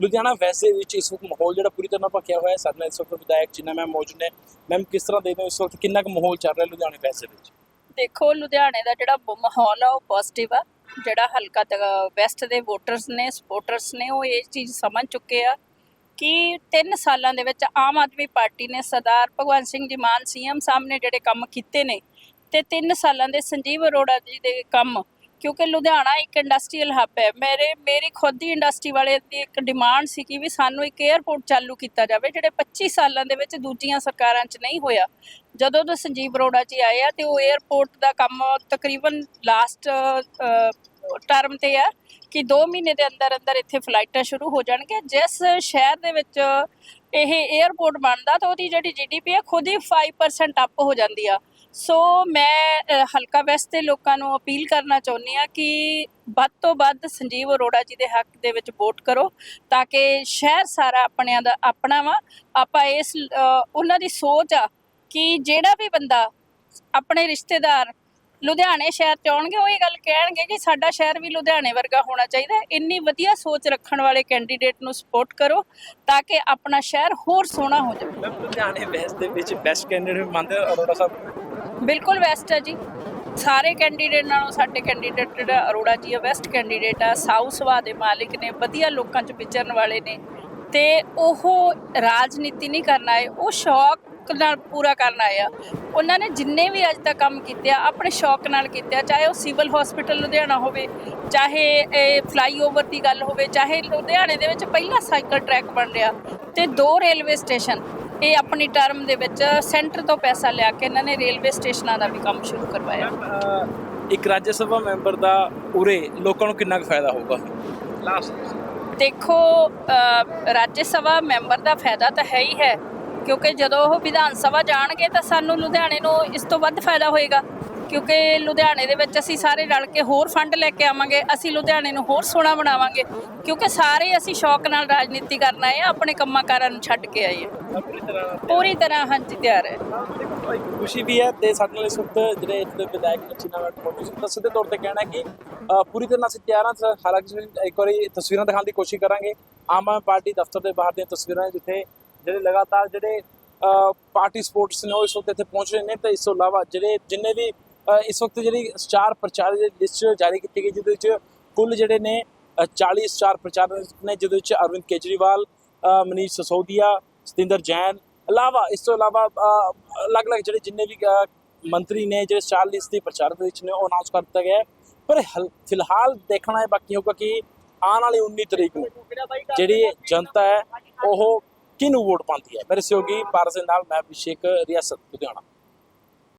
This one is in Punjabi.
ਲੁਧਿਆਣਾ ਵੈਸੇ ਵਿੱਚ ਇਸ ਵਕਤ ਮਾਹੌਲ ਜਿਹੜਾ ਪੂਰੀ ਤਰ੍ਹਾਂ ਭਖਿਆ ਹੋਇਆ ਹੈ। ਸਾਡੇ ਇਸ ਵਕਤ ਵਿਧਾਇਕ ਜਿਨ੍ਹਾਂ ਮੈਮ ਮੌਜੂਦ ਨੇ ਮੈਮ, ਕਿਸ ਤਰ੍ਹਾਂ ਦੇਖਦੇ ਹੋ ਇਸ ਵਕਤ ਕਿੰਨਾ ਕੁ ਮਾਹੌਲ ਚੱਲ ਰਿਹਾ ਲੁਧਿਆਣੇ ਵੈਸੇ ਵਿੱਚ? ਦੇਖੋ, ਲੁਧਿਆਣੇ ਦਾ ਜਿਹੜਾ ਮਾਹੌਲ ਆ, ਉਹ ਪੋਜ਼ਿਟਿਵ ਆ। ਜਿਹੜਾ ਹਲਕਾ ਵੈਸਟ ਦੇ ਵੋਟਰਸ ਨੇ ਸਪੋਰਟਰਸ ਨੇ, ਉਹ ਇਹ ਚੀਜ਼ ਸਮਝ ਚੁੱਕੇ ਆ ਕਿ 3 ਸਾਲਾਂ ਦੇ ਵਿੱਚ ਆਮ ਆਦਮੀ ਪਾਰਟੀ ਨੇ ਸਰਦਾਰ ਭਗਵੰਤ ਸਿੰਘ ਜੀ ਮਾਨ ਸੀਐਮ ਸਾਹਮਣੇ ਜਿਹੜੇ ਕੰਮ ਕੀਤੇ ਨੇ, ਤੇ 3 ਸਾਲਾਂ ਦੇ ਸੰਜੀਵ ਅਰੋੜਾ ਜੀ ਦੇ ਕੰਮ ਕਿਉਂਕਿ ਲੁਧਿਆਣਾ ਇੱਕ ਇੰਡਸਟਰੀਅਲ ਹੱਬ ਹੈ। ਮੇਰੇ, ਮੇਰੀ ਖੁਦ ਦੀ ਇੰਡਸਟਰੀ ਵਾਲੇ ਦੀ ਇੱਕ ਡਿਮਾਂਡ ਸੀ ਕਿ ਵੀ ਸਾਨੂੰ ਇੱਕ 에ਅਰਪੋਰਟ ਚਾਲੂ ਕੀਤਾ ਜਾਵੇ, ਜਿਹੜੇ 25 ਸਾਲਾਂ ਦੇ ਵਿੱਚ ਦੂਜੀਆਂ ਸਰਕਾਰਾਂ 'ਚ ਨਹੀਂ ਹੋਇਆ। ਜਦੋਂ ਤੋਂ ਸੰਜੀਵ ਅਰੋੜਾ ਜੀ ਆਏ ਆ ਤੇ ਉਹ 에ਅਰਪੋਰਟ ਦਾ ਕੰਮ ਤਕਰੀਬਨ ਲਾਸਟ ਟਰਮ ਤੇ ਆ ਕਿ 2 ਮਹੀਨੇ ਦੇ ਅੰਦਰ ਅੰਦਰ ਇੱਥੇ ਫਲਾਈਟਾਂ ਸ਼ੁਰੂ ਹੋ ਜਾਣਗੇ ਜਿਸ ਸ਼ਹਿਰ ਦੇ ਵਿੱਚ ਇਹ 에ਅਰਪੋਰਟ ਬਣਦਾ ਤਾਂ ਉਹਦੀ ਜਿਹੜੀ ਜੀਡੀਪੀ ਹੈ ਖੁਦ ਹੀ 5% ਅਪ ਹੋ ਜਾਂਦੀ ਆ। ਸੋ ਮੈਂ ਹਲਕਾ ਵੈਸਟ ਦੇ ਲੋਕਾਂ ਨੂੰ ਅਪੀਲ ਕਰਨਾ ਚਾਹੁੰਦੀ ਆ ਕਿ ਵੱਧ ਤੋਂ ਵੱਧ ਸੰਜੀਵ ਅਰੋੜਾ ਜੀ ਦੇ ਹੱਕ ਦੇ ਵਿੱਚ ਵੋਟ ਕਰੋ ਤਾਂ ਕਿ ਸ਼ਹਿਰ ਸਾਰਾ ਆਪਣਿਆਂ ਦਾ ਆਪਣਾ ਵਾ। ਆਪਾਂ ਇਸ ਉਹਨਾਂ ਦੀ ਸੋਚ ਆ ਕਿ ਜਿਹੜਾ ਵੀ ਬੰਦਾ ਆਪਣੇ ਰਿਸ਼ਤੇਦਾਰ ਲੁਧਿਆਣੇ ਸ਼ਹਿਰ ਚ ਆਉਣਗੇ, ਉਹ ਇਹ ਗੱਲ ਕਹਿਣਗੇ ਕਿ ਸਾਡਾ ਸ਼ਹਿਰ ਵੀ ਲੁਧਿਆਣੇ ਵਰਗਾ ਹੋਣਾ ਚਾਹੀਦਾ। ਇੰਨੀ ਵਧੀਆ ਸੋਚ ਰੱਖਣ ਵਾਲੇ ਕੈਂਡੀਡੇਟ ਨੂੰ ਸਪੋਰਟ ਕਰੋ ਤਾਂ ਕਿ ਆਪਣਾ ਸ਼ਹਿਰ ਹੋਰ ਸੋਹਣਾ ਹੋ ਜਾਵੇ। ਲੁਧਿਆਣੇ ਵੈਸਟ ਦੇ ਵਿੱਚ ਬੈਸਟ ਕੈਂਡੀਡੇਟ ਮੰਨਦੇ ਅਰੋੜਾ ਸਾਹਿਬ? ਬਿਲਕੁਲ ਵੈਸਟ ਹੈ ਜੀ। ਸਾਰੇ ਕੈਂਡੀਡੇਟ ਨਾਲੋਂ ਸਾਡੇ ਕੈਂਡੀਡੇਟ ਜਿਹੜਾ ਅਰੋੜਾ ਜੀ ਆ, ਵੈਸਟ ਕੈਂਡੀਡੇਟ ਆ। ਸਾਊ ਸੁਭਾਅ ਦੇ ਮਾਲਿਕ ਨੇ, ਵਧੀਆ ਲੋਕਾਂ 'ਚ ਵਿਚਰਨ ਵਾਲੇ ਨੇ। ਤੇ ਉਹ ਰਾਜਨੀਤੀ ਨਹੀਂ ਕਰਨ ਆਏ, ਉਹ ਸ਼ੌਕ ਨਾਲ ਪੂਰਾ ਕਰਨ ਆਏ ਆ। ਉਹਨਾਂ ਨੇ ਜਿੰਨੇ ਵੀ ਅੱਜ ਤੱਕ ਕੰਮ ਕੀਤੇ ਆ, ਆਪਣੇ ਸ਼ੌਕ ਨਾਲ ਕੀਤੇ ਆ। ਚਾਹੇ ਉਹ ਸਿਵਲ ਹਸਪੀਟਲ ਲੁਧਿਆਣਾ ਹੋਵੇ, ਚਾਹੇ ਇਹ ਫਲਾਈਓਵਰ ਦੀ ਗੱਲ ਹੋਵੇ, ਚਾਹੇ ਲੁਧਿਆਣੇ ਦੇ ਵਿੱਚ ਪਹਿਲਾ ਸਾਈਕਲ ਟਰੈਕ ਬਣ ਰਿਹਾ। ਤੇ ਦੋ ਰੇਲਵੇ ਸਟੇਸ਼ਨ ਇਹ ਆਪਣੀ ਟਰਮ ਦੇ ਵਿੱਚ ਸੈਂਟਰ ਤੋਂ ਪੈਸਾ ਲਿਆ ਕੇ ਇਹਨਾਂ ਨੇ ਰੇਲਵੇ ਸਟੇਸ਼ਨਾਂ ਦਾ ਵੀ ਕੰਮ ਸ਼ੁਰੂ ਕਰਵਾਇਆ। ਇੱਕ ਰਾਜ ਸਭਾ ਮੈਂਬਰ ਦਾ ਉਰੇ ਲੋਕਾਂ ਨੂੰ ਕਿੰਨਾ ਕੁ ਫਾਇਦਾ ਹੋਊਗਾ? ਲਾਸਟ ਦੇਖੋ ਰਾਜ ਸਭਾ ਮੈਂਬਰ ਦਾ ਫਾਇਦਾ ਤਾਂ ਹੈ ਹੀ ਹੈ ਕਿਉਂਕਿ ਜਦੋਂ ਉਹ ਵਿਧਾਨ ਸਭਾ ਜਾਣਗੇ ਤਾਂ ਸਾਨੂੰ ਲੁਧਿਆਣੇ ਨੂੰ ਇਸ ਤੋਂ ਵੱਧ ਫਾਇਦਾ ਹੋਏਗਾ। ਕਿਉਂਕਿ ਲੁਧਿਆਣੇ ਦੇ ਵਿੱਚ ਅਸੀਂ ਸਾਰੇ ਰਲ ਕੇ ਹੋਰ ਫੰਡ ਲੈ ਕੇ ਆਵਾਂਗੇ, ਅਸੀਂ ਲੁਧਿਆਣੇ ਨੂੰ ਹੋਰ ਸੋਹਣਾ ਬਣਾਵਾਂਗੇ, ਕਿਉਂਕਿ ਸਾਰੇ ਅਸੀਂ ਸ਼ੌਕ ਨਾਲ ਰਾਜਨੀਤੀ ਕਰਨ ਆਏ ਆ, ਆਪਣੇ ਕੰਮਾਂ ਕਾਰਾਂ ਨੂੰ ਛੱਡ ਕੇ ਆਏ ਆ। ਪੂਰੀ ਤਰ੍ਹਾਂ ਹਾਂਜੀ, ਤਿਆਰ ਹੈ। ਖੁਸ਼ੀ ਵੀ ਹੈ ਤੇ ਸਾਡੇ ਨਾਲ ਇਸ ਵਕਤ ਜਿਹੜੇ ਇੱਥੇ ਦੇ ਵਿਧਾਇਕ ਚੀਨਾ ਵੈਟ ਮੌਜੂਦ ਤਾਂ ਸਿੱਧੇ ਤੌਰ ਤੇ ਕਹਿਣਾ ਕਿ ਪੂਰੀ ਤਰ੍ਹਾਂ ਅਸੀਂ ਤਿਆਰ ਹਾਂ ਹਾਲਾਂਕਿ ਇੱਕ ਵਾਰੀ ਤਸਵੀਰਾਂ ਦਿਖਾਉਣ ਦੀ ਕੋਸ਼ਿਸ਼ ਕਰਾਂਗੇ। ਆਮ ਆਦਮੀ ਪਾਰਟੀ ਦਫ਼ਤਰ ਦੇ ਬਾਹਰ ਦੀਆਂ ਤਸਵੀਰਾਂ ਜਿੱਥੇ ਜਿਹੜੇ ਲਗਾਤਾਰ ਜਿਹੜੇ ਪਾਰਟੀ ਸਪੋਰਟਸ ਨੇ, ਉਹ ਇਸ ਵਕਤ ਇੱਥੇ ਪਹੁੰਚ ਰਹੇ ਨੇ ਤੇ ਇਸ ਤੋਂ ਇਲਾਵਾ ਜਿਹੜੇ ਜਿੰਨੇ ਵੀ ਇਸ ਵਕਤ ਜਿਹੜੀ ਸਟਾਰ ਪ੍ਰਚਾਰ ਦੀ ਲਿਸਟ ਜਾਰੀ ਕੀਤੀ ਗਈ ਜਿਹਦੇ ਵਿੱਚ ਕੁੱਲ ਜਿਹੜੇ ਨੇ ਅ, 40 ਸਟਾਰ ਪ੍ਰਚਾਰਕ ਨੇ ਜਿਹਦੇ ਵਿੱਚ ਅਰਵਿੰਦ ਕੇਜਰੀਵਾਲ ਮਨੀਸ਼ ਸਸੋਦੀਆ ਸਤਿੰਦਰ ਜੈਨ ਇਲਾਵਾ ਇਸ ਤੋਂ ਇਲਾਵਾ ਅਲੱਗ-ਅਲੱਗ ਜਿਹੜੇ ਜਿੰਨੇ ਵੀ ਮੰਤਰੀ ਨੇ ਜਿਹੜੇ ਸਟਾਰ ਲਿਸਟ ਦੀ ਪ੍ਰਚਾਰ ਦੇ ਵਿੱਚ ਨੇ ਉਹ ਅਨਾਉਂਸ ਕਰ ਦਿੱਤਾ ਗਿਆ ਪਰ ਹਲ- ਫਿਲਹਾਲ ਦੇਖਣਾ ਹੈ ਬਾਕੀ ਹੋਊਗਾ ਕਿ ਆਉਣ ਵਾਲੀ 19 ਤਰੀਕ ਨੂੰ ਜਿਹੜੀ ਜਨਤਾ ਹੈ ਉਹ ਕਿਹਨੂੰ ਵੋਟ ਪਾਉਂਦੀ ਹੈ? ਮੇਰੇ ਸਹਿਯੋਗੀ ਭਾਰਤ ਨਾਲ ਮੈਂ ਅਭਿਸ਼ੇਕ ਰਿਆਸਤ ਲੁਧਿਆਣਾ।